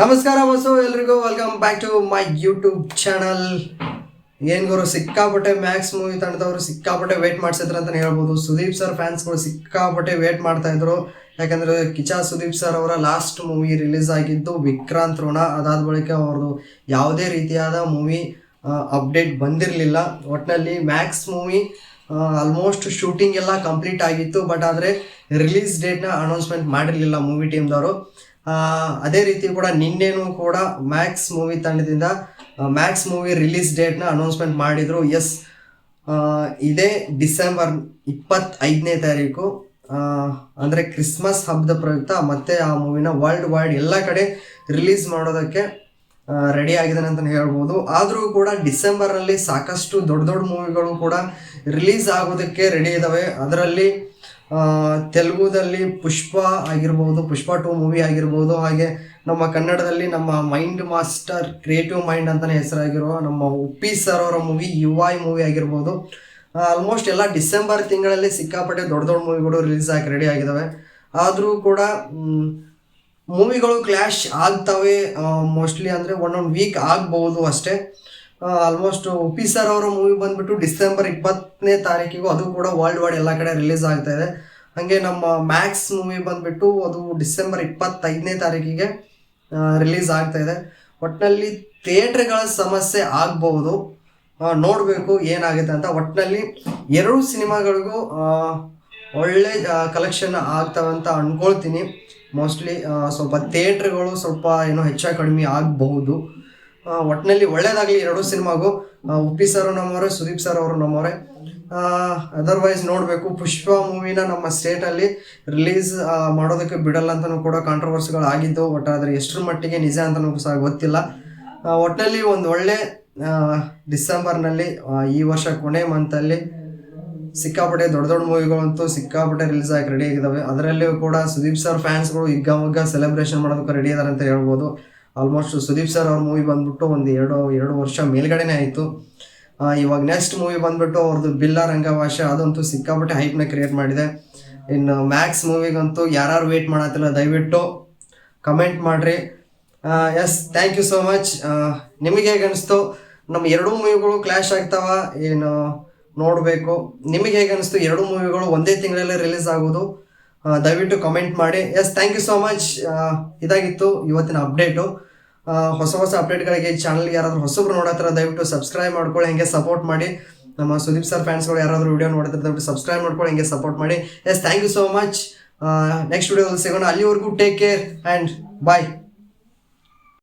ನಮಸ್ಕಾರ ಬಸ್ಸು ಎಲ್ರಿಗೂ welcome back to my YouTube channel ಏನು ಗುರು, ಸಿಕ್ಕಾಪಟ್ಟೆ ಮ್ಯಾಕ್ಸ್ ಮೂವಿ ತಂಡದವರು ಸಿಕ್ಕಾಪಟ್ಟೆ ವೇಟ್ ಮಾಡ್ಸಿದ್ರು ಅಂತಾನೆ ಹೇಳ್ಬೋದು. ಸುದೀಪ್ ಸರ್ ಫ್ಯಾನ್ಸ್ಗಳು ಸಿಕ್ಕಾಪಟ್ಟೆ ವೇಟ್ ಮಾಡ್ತಾ ಇದ್ರು. ಯಾಕಂದ್ರೆ ಕಿಚಾ ಸುದೀಪ್ ಸರ್ ಅವರ ಲಾಸ್ಟ್ ಮೂವಿ ರಿಲೀಸ್ ಆಗಿದ್ದು ವಿಕ್ರಾಂತ್ ಋಣ ಅದಾದ ಬಳಿಕ ಅವ್ರದ್ದು ಯಾವುದೇ ರೀತಿಯಾದ ಮೂವಿ ಅಪ್ಡೇಟ್ ಬಂದಿರಲಿಲ್ಲ. ಒಟ್ಟಿನಲ್ಲಿ ಮ್ಯಾಕ್ಸ್ ಮೂವಿ ಆಲ್ಮೋಸ್ಟ್ ಶೂಟಿಂಗ್ ಎಲ್ಲ ಕಂಪ್ಲೀಟ್ ಆಗಿತ್ತು. ಬಟ್ ಆದರೆ ರಿಲೀಸ್ ಡೇಟ್ನ ಅನೌನ್ಸ್ಮೆಂಟ್ ಮಾಡಿರಲಿಲ್ಲ ಮೂವಿ ಟೀಮ್ದವರು ಅದೇ ರೀತಿ ಕೂಡ ನಿನ್ನೆನೂ ಕೂಡ ಮ್ಯಾಕ್ಸ್ ಮೂವಿ ತಂಡದಿಂದ ಮ್ಯಾಕ್ಸ್ ಮೂವಿ ರಿಲೀಸ್ ಡೇಟ್ನ ಅನೌನ್ಸ್ಮೆಂಟ್ ಮಾಡಿದರು. ಎಸ್ ಇದೇ ಡಿಸೆಂಬರ್ ಇಪ್ಪತ್ತೈದನೇ ತಾರೀಕು. ಅಂದರೆ ಕ್ರಿಸ್ಮಸ್ ಹಬ್ಬದ ಪ್ರಯುಕ್ತ ಮತ್ತೆ ಆ ಮೂವಿನ ವರ್ಲ್ಡ್ ವೈಡ್ ಎಲ್ಲ ಕಡೆ ರಿಲೀಸ್ ಮಾಡೋದಕ್ಕೆ ರೆಡಿ ಆಗಿದ್ದಾನೆ ಅಂತ ಹೇಳ್ಬೋದು. ಆದರೂ ಕೂಡ ಡಿಸೆಂಬರ್ನಲ್ಲಿ ಸಾಕಷ್ಟು ದೊಡ್ಡ ದೊಡ್ಡ ಮೂವಿಗಳು ಕೂಡ ರಿಲೀಸ್ ಆಗೋದಕ್ಕೆ ರೆಡಿ ಇದ್ದಾವೆ ಅದರಲ್ಲಿ ತೆಲುಗುದಲ್ಲಿ ಪುಷ್ಪ ಆಗಿರ್ಬೋದು, ಪುಷ್ಪ ಟು ಮೂವಿ ಆಗಿರ್ಬೋದು, ಹಾಗೆ ನಮ್ಮ ಕನ್ನಡದಲ್ಲಿ ನಮ್ಮ ಮೈಂಡ್ ಮಾಸ್ಟರ್, ಕ್ರಿಯೇಟಿವ್ ಮೈಂಡ್ ಅಂತಲೇ ಹೆಸರಾಗಿರೋ ನಮ್ಮ ಉಪ್ಪಿ ಸರ್ ಅವರ ಮೂವಿ ಯು ಐ ಮೂವಿ ಆಗಿರ್ಬೋದು. ಆಲ್ಮೋಸ್ಟ್ ಎಲ್ಲ ಡಿಸೆಂಬರ್ ತಿಂಗಳಲ್ಲಿ ಸಿಕ್ಕಾಪಟ್ಟೆ ದೊಡ್ಡ ದೊಡ್ಡ ಮೂವಿಗಳು ರಿಲೀಸ್ ಆಗಿ ರೆಡಿ ಆಗಿದ್ದಾವೆ ಆದರೂ ಕೂಡ ಮೂವಿಗಳು ಕ್ಲ್ಯಾಶ್ ಆಗ್ತವೆ ಮೋಸ್ಟ್ಲಿ ಅಂದರೆ ಒನ್ ವೀಕ್ ಆಗ್ಬೋದು ಅಷ್ಟೇ. ಆಲ್ಮೋಸ್ಟ್ ಉಪ್ಪಿ ಸರ್ ಅವರ ಮೂವಿ ಬಂದ್ಬಿಟ್ಟು ಡಿಸೆಂಬರ್ ಇಪ್ಪತ್ತನೇ ತಾರೀಕಿಗೂ ಅದು ಕೂಡ ವರ್ಲ್ಡ್ ವೈಡ್ ಎಲ್ಲ ಕಡೆ ರಿಲೀಸ್ ಆಗ್ತಾ ಇದೆ. ಹಾಗೆ ನಮ್ಮ ಮ್ಯಾಕ್ಸ್ ಮೂವಿ ಬಂದ್ಬಿಟ್ಟು ಅದು ಡಿಸೆಂಬರ್ ಇಪ್ಪತ್ತೈದನೇ ತಾರೀಕಿಗೆ ರಿಲೀಸ್ ಆಗ್ತಾ ಇದೆ. ಒಟ್ಟಿನಲ್ಲಿ ಥಿಯೇಟ್ರ್ಗಳ ಸಮಸ್ಯೆ ಆಗ್ಬಹುದು ನೋಡಬೇಕು ಏನಾಗುತ್ತೆ ಅಂತ. ಒಟ್ಟಿನಲ್ಲಿ ಎರಡು ಸಿನಿಮಾಗಳಿಗೂ ಒಳ್ಳೆ ಕಲೆಕ್ಷನ್ ಆಗ್ತವೆ ಅಂತ ಅಂದ್ಕೊಳ್ತೀನಿ ಮೋಸ್ಟ್ಲಿ ಸ್ವಲ್ಪ ಥಿಯೇಟ್ರ್ಗಳು ಸ್ವಲ್ಪ ಏನೋ ಹೆಚ್ಚು ಕಡಿಮೆ ಆಗಬಹುದು ಒಟ್ಟಿನಲ್ಲಿ ಒಳ್ಳೇದಾಗಲಿ ಎರಡು ಸಿನಿಮಾಗೂ. ಉಪ್ಪಿ ಸರ್ ನಮ್ಮವರೇ, ಸುದೀಪ್ ಸರ್ ಅವರು ನಮ್ಮವರೇ. ಅದರ್ವೈಸ್ ನೋಡಬೇಕು. ಪುಷ್ಪ ಮೂವಿನ ನಮ್ಮ ಸ್ಟೇಟಲ್ಲಿ ರಿಲೀಸ್ ಮಾಡೋದಕ್ಕೆ ಬಿಡಲ್ಲ ಅಂತಲೂ ಕೂಡ ಕಾಂಟ್ರವರ್ಸಿಗಳು ಆಗಿದ್ದು ಒಟ್ಟು ಆದರೆ ಎಷ್ಟರ ಮಟ್ಟಿಗೆ ನಿಜ ಅಂತಲೂ ಸಹ ಗೊತ್ತಿಲ್ಲ. ಒಟ್ಟಿನಲ್ಲಿ ಒಂದು ಒಳ್ಳೆ ಡಿಸೆಂಬರ್ನಲ್ಲಿ ಈ ವರ್ಷ ಕೊನೆ ಮಂತಲ್ಲಿ ಸಿಕ್ಕಾಪಟ್ಟೆ ದೊಡ್ಡ ದೊಡ್ಡ ಮೂವಿಗಳಂತೂ ಸಿಕ್ಕಾಪಟ್ಟೆ ರಿಲೀಸ್ ಆಗಿ ರೆಡಿ ಆಗಿದ್ದಾವೆ ಅದರಲ್ಲಿಯೂ ಕೂಡ ಸುದೀಪ್ ಸರ್ ಫ್ಯಾನ್ಸ್ಗಳು ಹಿಗ್ಗಮಗ್ಗ ಸೆಲೆಬ್ರೇಷನ್ ಮಾಡೋದಕ್ಕೆ ರೆಡಿ ಇದ್ದಾರೆ ಅಂತ ಹೇಳ್ಬೋದು. ಆಲ್ಮೋಸ್ಟ್ ಸುದೀಪ್ ಸರ್ ಅವ್ರ ಮೂವಿ ಬಂದ್ಬಿಟ್ಟು ಒಂದು ಎರಡು ಎರಡು ವರ್ಷ ಮೇಲ್ಗಡೆನೇ ಆಯಿತು. ಇವಾಗ ನೆಕ್ಸ್ಟ್ ಮೂವಿ ಬಂದ್ಬಿಟ್ಟು ಅವ್ರದ್ದು ಬಿಲ್ಲ ರಂಗಭಾಷ ಅದಂತೂ ಸಿಕ್ಕಾಪಟ್ಟೆ ಹೈಪ್ನ ಕ್ರಿಯೇಟ್ ಮಾಡಿದೆ. ಇನ್ನು ಮ್ಯಾಕ್ಸ್ ಮೂವಿಗಂತೂ ಯಾರು ವೇಟ್ ಮಾಡತ್ತಿಲ್ಲ ದಯವಿಟ್ಟು ಕಮೆಂಟ್ ಮಾಡಿರಿ. Yes thank you so much ನಿಮಗೆ ಹೇಗೆ ಅನಿಸ್ತು? ನಮ್ಮ ಎರಡೂ ಮೂವಿಗಳು ಕ್ಲಾಶ್ ಆಗ್ತಾವ, ಏನು ನೋಡಬೇಕು. ನಿಮಗೆ ಹೇಗೆ ಅನಿಸ್ತು? ಎರಡೂ ಮೂವಿಗಳು ಒಂದೇ ತಿಂಗಳಲ್ಲಿ ರಿಲೀಸ್ ಆಗೋದು. ದಯವಿಟ್ಟು ಕಮೆಂಟ್ ಮಾಡಿ. Yes thank you so much ಇದಾಗಿತ್ತು ಇವತ್ತಿನ ಅಪ್ಡೇಟು ಹೊಸ ಹೊಸ ಅಪ್ಡೇಟ್ಗಳಿಗೆ ಚಾನಲ್ ಯಾರಾದರೂ ಹೊಸಬ್ರು ನೋಡತ್ತರ, ದಯವಿಟ್ಟು ಸಬ್ಸ್ಕ್ರೈಬ್ ಮಾಡ್ಕೊಳ್ಳಿ, ಹಂಗೆ ಸಪೋರ್ಟ್ ಮಾಡಿ. ನಮ್ಮ ಸುದೀಪ್ ಸರ್ ಫ್ಯಾನ್ಸ್ಗಳು ಯಾರಾದರೂ ವಿಡಿಯೋ ನೋಡ್ತಾರೆ ದಯವಿಟ್ಟು ಸಬ್ಸ್ಕ್ರೈಬ್ ಮಾಡ್ಕೊಳ್ಳಿ, ಹಂಗೆ ಸಪೋರ್ಟ್ ಮಾಡಿ. Yes thank you so much next ವಿಡಿಯೋದಲ್ಲಿ ಸಿಗೋಣ. ಅಲ್ಲಿವರೆಗೂ ಟೇಕ್ ಕೇರ್ ಆ್ಯಂಡ್ ಬಾಯ್